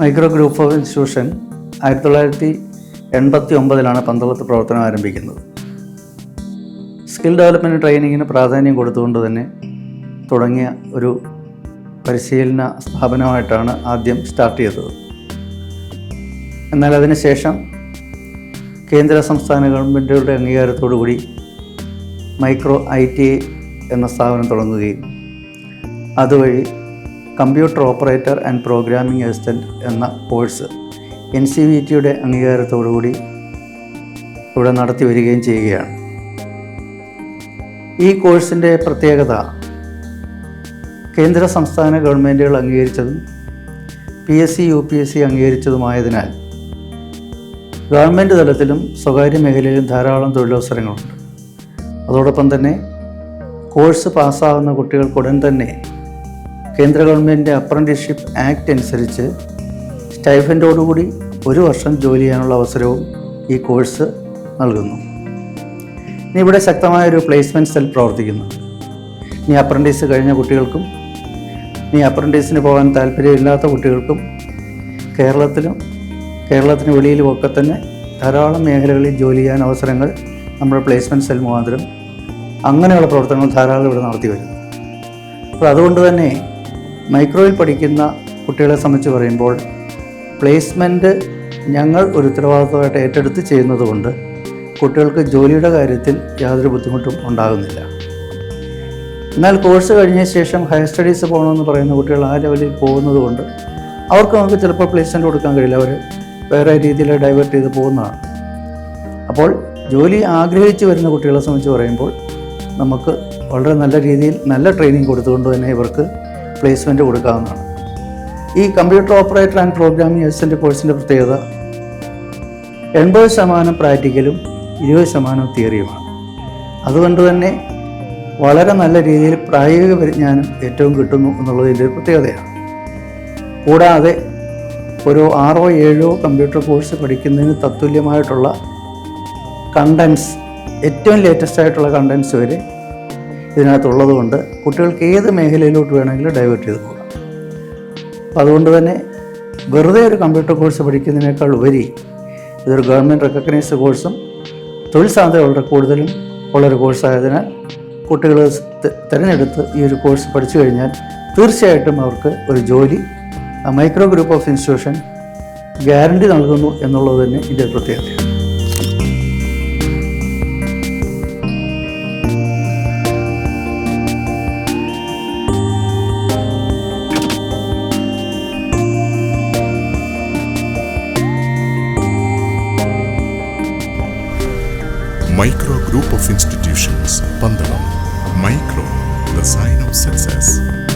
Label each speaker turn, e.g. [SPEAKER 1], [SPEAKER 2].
[SPEAKER 1] Micro group of institution ആയിരത്തി തൊള്ളായിരത്തി എൺപത്തി ഒമ്പതിലാണ് പന്തളത്ത് പ്രവർത്തനം ആരംഭിക്കുന്നത്. സ്കിൽ ഡെവലപ്മെന്റ് ട്രെയിനിങ്ങിന് പ്രാധാന്യം കൊടുത്തുകൊണ്ട് തന്നെ തുടങ്ങിയ ഒരു പരിശീലന സ്ഥാപനമായിട്ടാണ് ആദ്യം സ്റ്റാർട്ട് ചെയ്തത്. എന്നാൽ അതിനുശേഷം കേന്ദ്ര സംസ്ഥാന ഗവൺമെന്റുകളുടെ അംഗീകാരത്തോടുകൂടി മൈക്രോ ഐ ടി എന്ന സ്ഥാപനം തുടങ്ങുകയും അതുവഴി computer operator and programming assistant എന്ന കോഴ്സ് എൻ സി വി ടിയുടെ അംഗീകാരത്തോടുകൂടി ഇവിടെ നടത്തി വരികയും ചെയ്യുകയാണ്. ഈ കോഴ്സിന്റെ പ്രത്യേകത കേന്ദ്ര സംസ്ഥാന ഗവൺമെന്റുകൾ അംഗീകരിച്ചതും P S C U P S C അംഗീകരിച്ചതുമായതിനാൽ government തലത്തിലും സ്വകാര്യ മേഖലയിലും ധാരാളം തൊഴിലവസരങ്ങളുണ്ട്. അതോടൊപ്പം തന്നെ കോഴ്സ് പാസ്സാകുന്ന കുട്ടികൾക്ക് ഉടൻ തന്നെ കേന്ദ്ര ഗവൺമെന്റ് അപ്രന്റീസ്ഷിപ്പ് ആക്ട് അനുസരിച്ച് സ്റ്റൈഫന്റോടുകൂടി ഒരു വർഷം ജോലി ചെയ്യാനുള്ള അവസരവും ഈ കോഴ്സ് നൽകുന്നു. ഇനി ഇവിടെ ശക്തമായ ഒരു പ്ലേസ്മെന്റ് സെൽ പ്രവർത്തിക്കുന്നു. ഇനി അപ്രന്റീസ് കഴിഞ്ഞ കുട്ടികൾക്കും ഇനി അപ്രന്റീസിന് പോകാൻ താല്പര്യമില്ലാത്ത കുട്ടികൾക്കും കേരളത്തിലും കേരളത്തിന് വെളിയിലും ഒക്കെ തന്നെ ധാരാളം മേഖലകളിൽ ജോലി ചെയ്യാൻ അവസരങ്ങൾ നമ്മുടെ പ്ലേസ്മെന്റ് സെൽ മുഖാന്തരം അങ്ങനെയുള്ള പ്രവർത്തനങ്ങൾ ധാരാളം ഇവിടെ നടത്തി വരുന്നു. അപ്പോൾ അതുകൊണ്ട് തന്നെ മൈക്രോയിൽ പഠിക്കുന്ന കുട്ടികളെ സംബന്ധിച്ച് പറയുമ്പോൾ പ്ലേസ്മെന്റ് ഞങ്ങൾ ഒരു ഉത്തരവാദിത്തമായിട്ട് ഏറ്റെടുത്ത് ചെയ്യുന്നതുകൊണ്ട് കുട്ടികൾക്ക് ജോലിയുടെ കാര്യത്തിൽ യാതൊരു ബുദ്ധിമുട്ടും ഉണ്ടാകുന്നില്ല. എന്നാൽ കോഴ്സ് കഴിഞ്ഞ ശേഷം ഹയർ സ്റ്റഡീസ് പോകണമെന്ന് പറയുന്ന കുട്ടികൾ ആ ലെവലിൽ പോകുന്നത് കൊണ്ട് അവർക്ക് നമുക്ക് ചിലപ്പോൾ പ്ലേസ്മെന്റ് കൊടുക്കാൻ കഴിയില്ല. അവർ വേറെ രീതിയിൽ ഡൈവേർട്ട് ചെയ്ത് പോകുന്നതാണ്. അപ്പോൾ ജോലി ആഗ്രഹിച്ച് വരുന്ന കുട്ടികളെ സംബന്ധിച്ച് പറയുമ്പോൾ നമുക്ക് വളരെ നല്ല രീതിയിൽ നല്ല ട്രെയിനിങ് കൊടുത്തുകൊണ്ട് തന്നെ ഇവർക്ക് പ്ലേസ്മെന്റ് കൊടുക്കാവുന്നതാണ്. ഈ computer operator and programming assistant കോഴ്സിന്റെ പ്രത്യേകത എൺപത് ശതമാനം പ്രാക്ടിക്കലും ഇരുപത് ശതമാനം തിയറിയുമാണ് അതുകൊണ്ട് തന്നെ വളരെ നല്ല രീതിയിൽ പ്രായോഗിക പരിജ്ഞാനം ഏറ്റവും കിട്ടുന്നു എന്നുള്ളതിന്റെ ഒരു പ്രത്യേകതയാണ്. കൂടാതെ ഒരു ആറോ ഏഴോ കമ്പ്യൂട്ടർ കോഴ്സ് പഠിക്കുന്നതിന് തത്തുല്യമായിട്ടുള്ള കണ്ടൻസ് ഏറ്റവും ലേറ്റസ്റ്റ് ആയിട്ടുള്ള കണ്ടൻസ് വരെ ഇതിനകത്തുള്ളത് കൊണ്ട് കുട്ടികൾക്ക് ഏത് മേഖലയിലോട്ട് വേണമെങ്കിലും ഡൈവേർട്ട് ചെയ്ത് പോകാം. അപ്പോൾ അതുകൊണ്ട് തന്നെ വെറുതെ ഒരു കമ്പ്യൂട്ടർ കോഴ്സ് പഠിക്കുന്നതിനേക്കാൾ ഉപരി ഇതൊരു ഗവൺമെന്റ് റെക്കഗ്നൈസ്ഡ് കോഴ്സും തൊഴിൽ സാധ്യത വളരെ കൂടുതലും ഉള്ളൊരു കോഴ്സായതിനാൽ കുട്ടികൾ തിരഞ്ഞെടുത്ത് ഈ ഒരു കോഴ്സ് പഠിച്ചു കഴിഞ്ഞാൽ തീർച്ചയായിട്ടും അവർക്ക് ഒരു ജോലി micro group of institution guarantee നൽകുന്നു എന്നുള്ളത് തന്നെ ഇതിന്റെ പ്രത്യേകതയാണ്.
[SPEAKER 2] Micro Group of Institutions, Pandalam. Micro, the sign of success.